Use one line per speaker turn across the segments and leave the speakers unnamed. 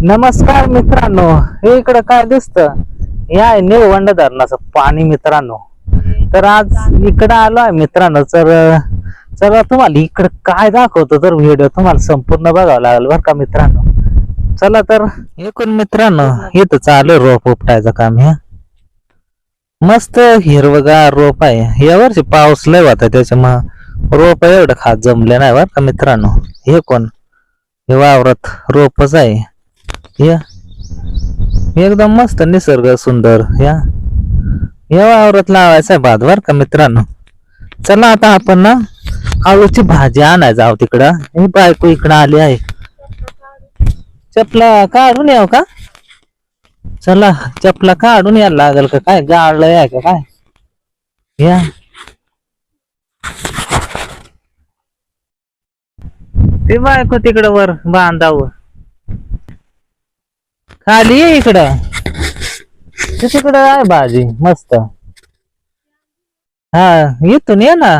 नमस्कार मित्रांनो हे इकडं काय दिसत? हे आहे निळवंड धरणाचं पाणी मित्रांनो. तर आज इकडं आलो आहे मित्रांनो तर चला तुम्हाला इकडं काय दाखवतो तर व्हिडिओ तुम्हाला संपूर्ण बघावं लागेल बरं का मित्रांनो. चला तर एकूण मित्रांनो इथं चालू रोप उपटायचं काम हे. मस्त हिरवगार रोप आहे. या वर्षी पाऊस लय होता त्याच्यामुळं रोप एवढं खात जमले नाही बरं का मित्रांनो. हे कोण हे वावरात रोपच आहे. या. एकदम मस्त निसर्ग सुंदर या. या वावरात लावायचा आहे भात बर का मित्रांनो. चला आता आपण ना आळूची भाजी आणायचं आहोत तिकडं. ही बायको इकडं आली आहे. चपला काढून याव का? चला चपला काढून यायला लागल का काय? गाळलंय आहे का काय? या. ते बायको तिकडं वर बांधावं. आली ये इकडं. तिकडं आहे भाजी मस्त. हा इथून ये ना.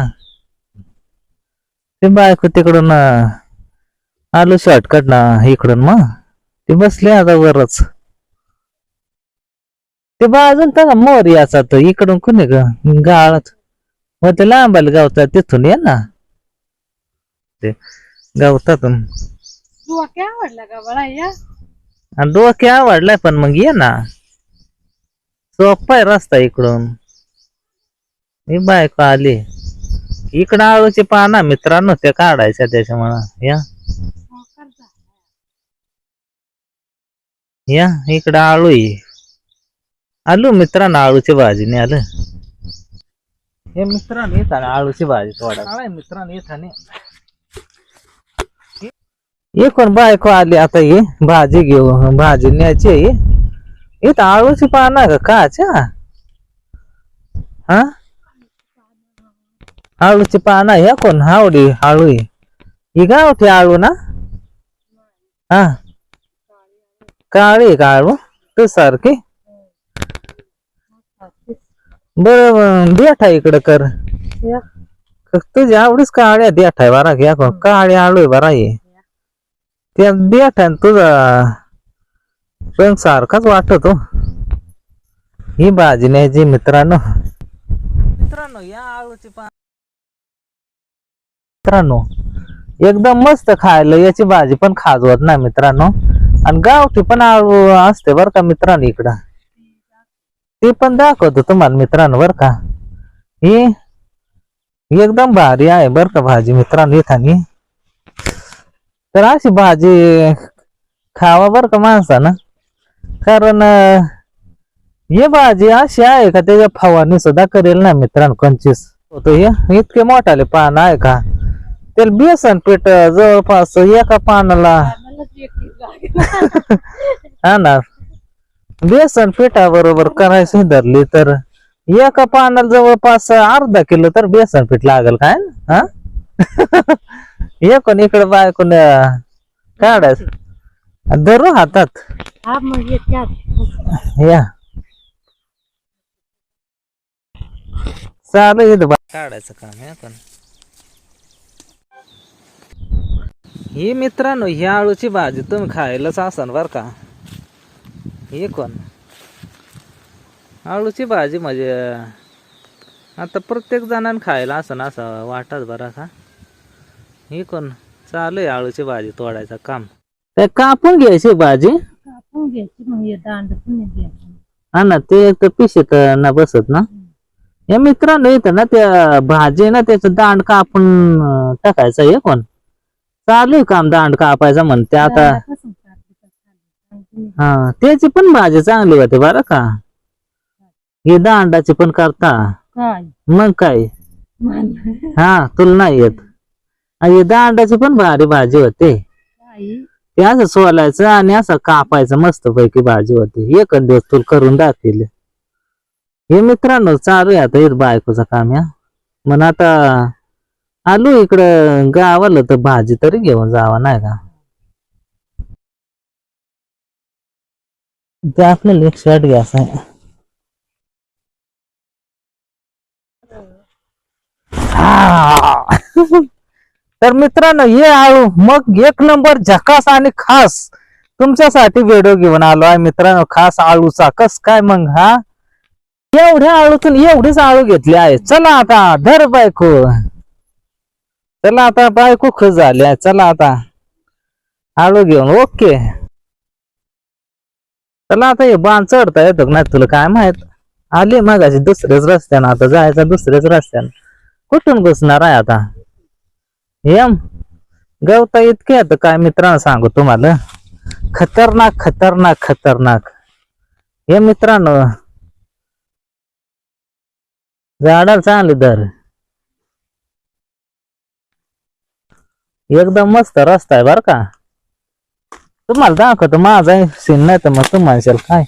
ते बायको तिकडून आलो शॉर्टकट ना इकडून मग. ते बसले आता वरच. ते बाजून तर मोर याचा तर इकडून कुणी ग? गाळत. मग ते लांबाला गावतात तिथून ये ना. ते गावतातून
डोक्या या
आणि डोके आवडलाय पण मग ये ना. सोपा आहे रस्ता इकडून. मी बायको आली. इकडं आळूची पाना मित्रांनो त्या काढायच्या त्याच्यामुळं. या. या इकडं आळू आहे आलू मित्रांनो आळूची भाजी नाही आलं हे मित्रांनो येत आळूची भाजी थोडा. मित्रांनो ये कोण बायको आली आता ये भाजी घेऊ भाजी न्यायची आहे. इथं आळूची पाना का? काच्या हा? आळूची पाना ह्या कोण? हावडी आळू आहे. ही गावठी आळू ना? हा. काळी आहे का आळू? तू सारखी? बर देठा इकडं कर.
या.
तुझी आवडीच काळ्या देठाय बरा घ्या. कोण काळी आळू आहे बरा ये त्या देठा तुझा पण सारखाच वाटतो. ही भाजी न्यायची मित्रांनो. मित्रांनो या आळूची पा मित्रांनो एकदम मस्त खायला याची भाजी पण खाजवत नाही मित्रांनो. आणि गावठी पण आळू असते बर का मित्रांनो इकडं. ते पण दाखवतो तुम्हाला मित्रांनो बर का. ही एकदम भारी आहे बर का भाजी मित्रांनो इथानी तर अशी भाजी खावा बर का माणसानं? कारण हे भाजी अशी आहे का त्याच्या फवारणी सुद्धा करेल ना मित्रांनो कंचीस होतो हे इतके मोठाले पान आहे का? त्याला बेसन पीठ जवळपास एका पानाला. हा ना. बेसन पिठाबरोबर करायची धरली तर एका पानाला जवळपास अर्धा किलो तर बेसन पीठ लागेल काय? हा? एकूण इकडे बायकून काढायचं धरू हातात.
हा मग
या चालू बा- काढायचं काम आहे पण ही मित्रांनो ही आळूची भाजी तुम्ही खायलाच असन बर का? हे कोण? आळूची भाजी म्हणजे आता प्रत्येक जणांना खायला असं असं वाटत बरं का? ही कोण? चालू आहे आळूची भाजी तोडायचं काम. ते कापून घ्यायची भाजी?
कापून घ्यायची मग हे दांड पुणे घ्यायचं.
हा ना ते एक तर पिशेत ना बसत ना? या मित्रांनो येतं ना त्या भाजी ना त्याचं दांड कापून अं, टाकायचं हे कोण? चालू आहे काम दांड कापायचं म्हणते आता. हा त्याची पण भाजी चांगली होते बरं का? हे दांडाची पण करता.
काय?
मग काय?
मान
हा तुला नाही येत. हे दांडाची पण भारी भाजी होते. ते असं सोलायचं आणि असं कापायचं मस्त पैकी भाजी होते. एक दिवस तुला करून दाखवले. हे मित्रांनो चालू आहे आता हे बायकोचं काम या मग आता आलो इकडं गावाला तर भाजी तरी घेऊन जावा नाही का? ते आपल्याला एक शर्ट घ्यायचा आहे. हा. तर मित्रांनो हे आळू मग एक नंबर झकास आणि खास. तुमच्यासाठी व्हिडिओ घेऊन आलो आहे मित्रांनो खास आळूचा. कस काय मग हा? एवढ्या आळूतून एवढीच आळू घेतली आहे. चला आता धर बायको. चला आता बायको खुश झाली आहे. चला आता आळू घेऊन. ओके. चला आता हे बाण चढता येतो नाही तुला काय माहीत? आले मागाशी दुसऱ्याच रस्त्यानं आता जायचं दुसऱ्याच रस्त्यानं. कुठून घुसणार आहे आता? यम गवता इतके आता काय मित्रांनो सांगू तुम्हाला? खतरनाक खतरनाक खतरनाक. हे मित्रांनो झाडाला चांगली दर. एकदम मस्त रस्ता आहे बर का? तुम्हाला दाखवतो माझा सीन नाही तर मग तुम्हाला काय?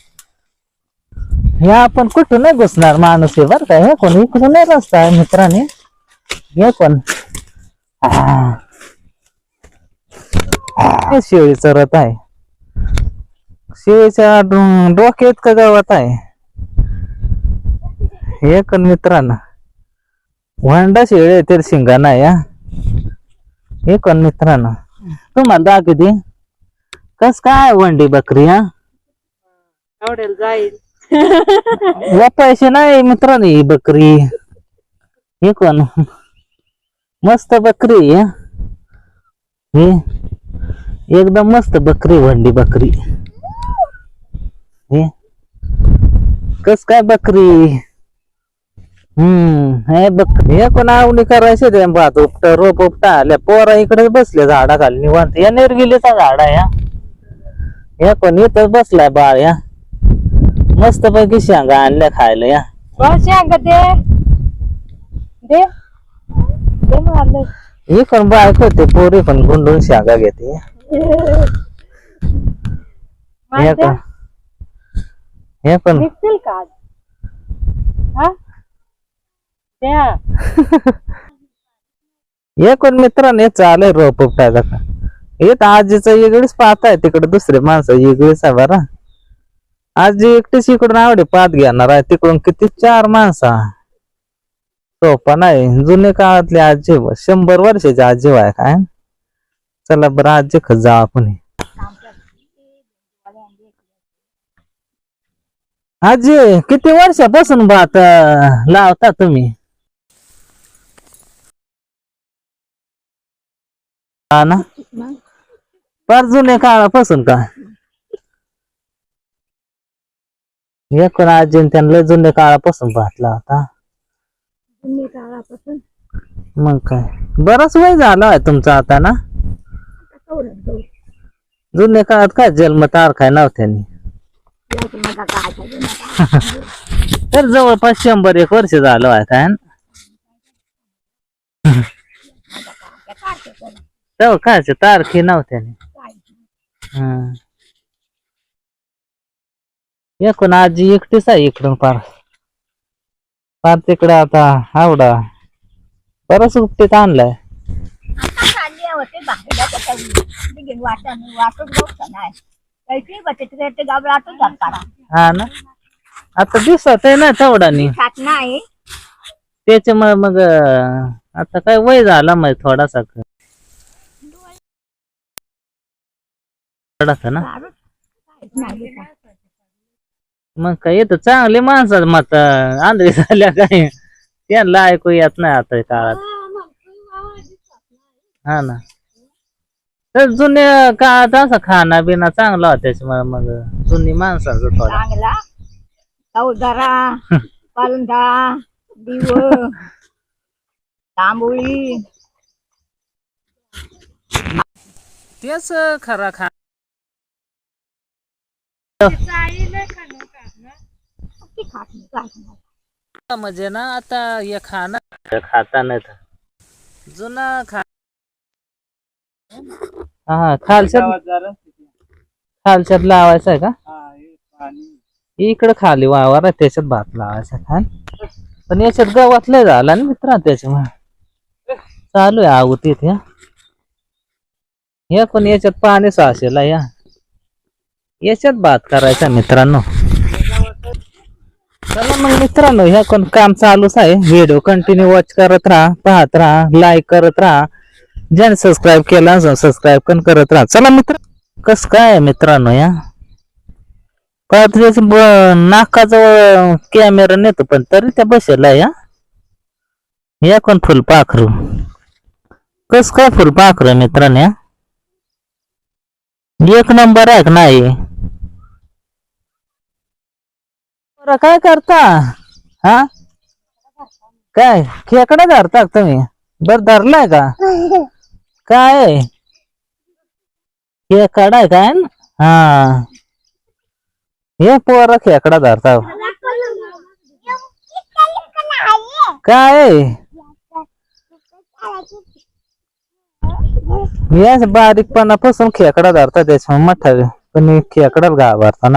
हे आपण कुठून नाही घुसणार माणूस हे बर का? हे कोण इकडून नाही रस्ता आहे मित्राने? हे कोण? आ. हे शेळी चरत आहे. शेळीच्या डोक्यात का गावात आहे. हे कोण मित्रांनो वंडा शेळी आहे तर शिंगा नाही हा. कोण मित्रांनो तुम्हाला दाखवते. कस काय वंडी बकरी हा?
आवडेल जाईल.
व पैसे नाही मित्रांनो ही बकरी. हे कोण? मस्त बकरी हे. एकदम मस्त बकरी वंडी बकरी. हे. कस काय बकरी? हम्म हे बकरी हे कोण आवडी करायचे ते? भात उपटा रोप उपटा आल्या पोरा इकडे बसले झाडाखाली निवांत. या निर्गिलीचा झाड आहे या कोण इथं बसलाय बाळ या. मस्त पैकी शेंगा आणल्या खायला या.
शेंगा दे. मारलं
ही पण बायको होते पोरी पण गुंडून शेंगा घेते. हे पण. हे पण.
निघतील का आज? हा? द्या.
हे कोण मित्रांनो हे चालय रोप उपटायचा का हे तर आजीचं वेगळीच पाहत आहे तिकडे दुसरे माणसं वेगळीच आहे बरं. आजी एकटीच इकडून आवडे पात घेणार आहे तिकडून किती चार माणसं. सोपा नाही जुने काळातले आजीव शंभर वर्षाची आजीव आहे काय? चला बरं आजी खत जाऊ आपण. आजी किती वर्षापासून भात लावता तुम्ही? हा ना? फार जुन्या काळापासून का? एकूण कोण आजी त्यांना जुन्या काळापासून भात लावता.
काळापासून
मग काय? बराच वय झाला आहे तुमचा आता ना?
कवरत
जुन्या काळात काय जन्म तारखाय नव्हत्यानी
यायचं नका काय नका
तर जवळपास शंभर एक वर्ष झालं आहे काय तेव्हा काय तारखे नव्हत्यानी हं. एकूण आजी एकटीच आहे इकडून पार. पार तिकडे आता आवडा बरंच उपटीत आणलाय.
चालले होते बाहेर काही घेऊन वाटण वाटून बघता नाही. काही बघते ते गाव वाटून जात
हा ना? आता दिसत आहे ना तेवढानी
खात नाही.
त्याच्यामुळे मग आता काय वय झाला मग थोडासा. थोडासा ना?
नाही.
मग काय येतं चांगले माणसं मत आंधळी झाल्या काय? त्यांना ऐकू येत नाही आता काळात. हा ना. तर जुन्या काळात असा खाना बिना चांगला होता त्याच्यामुळे मग जुनी माणसाचं थोडा.
चांगला. चौदारा पालंदा दिव तांबोळी.
तेच खरा खा
ती खात नाही काय.
म्हणजे ना आता हे खाणं खाता नाही तर जुना खा हा खालच्यात खालच्यात लावायचं आहे का इकडे खाली वावर आहे त्याच्यात भात लावायचा खाल. पण याच्यात गवत लय झाला ना मित्र त्याच्यामुळे. चालू आहे आऊ तिथे हे. पण याच्यात पाणी साचेला या याच्यात भात करायचा मित्रांनो. चला मग मित्रांनो ह्या कोण काम चालूच आहे. व्हिडिओ कंटिन्यू वॉच करत राहा पाहत राहा लाईक करत राहा. ज्याने सबस्क्राईब केला सबस्क्राईब पण करत राहा. चला मित्र कस काय मित्रांनो या? पात्र्याच नाकाजवळ कॅमेरा नेतो पण तरी त्या बसेला या. या कोण फुलपाखरू कस काय फुलपाखरू मित्रांनो या? एक नंबर आहे का नाही? काय करता? हा? काय? खेकडा धरता तुम्ही? बर धरलाय का? खेकडा आहे काय? हा. हे पोरा खेकडा धरता. आहे? याच खेकडा धरता त्याच्या मोठा पण हे खेकडा घाबरता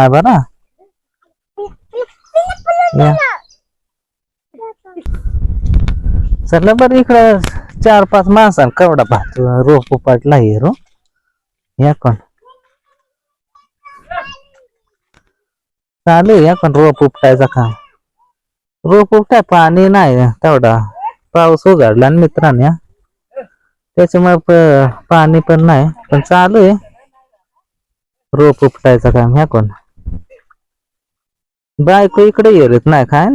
या. चला बरं इकडं चार पाच माणसान कवडा भात रोप पाटला हे रो. या कोण? चालू आहे या कोण रोप उपटायचा काम? रोप उपटाय पाणी नाही तेवढा. पाऊस उघडला आणि मित्रांनी त्याच्यामुळे पाणी पण नाही पण चालू आहे. रोप उपटायचं काम ह्या कोण? बायको इकडे येत नाही काय?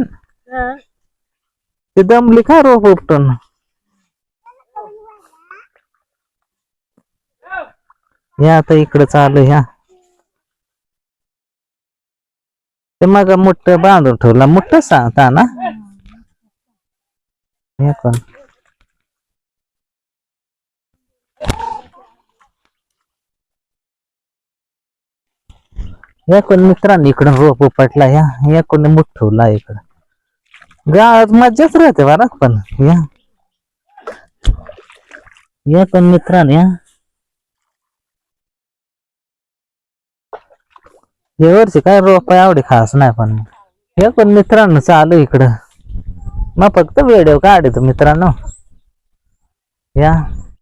ती दमली काय रोप उपटून? या आता इकडे चालू ह्या ते मग मुठ बांधून ठेवला मुठ सांगता ना? हे. कोण या कोण मित्रांनी इकडून रोप उपटला या या कोणी मुठ ठेवला इकडं. गावात मज्जाच राहते बरा पण या. या पण मित्रांनी या. यावरची वर्षी काय रोप आवडे खास नाही पण हे पण मित्रांनो चालू इकडं. मग फक्त व्हिडिओ काढतो मित्रांनो. या.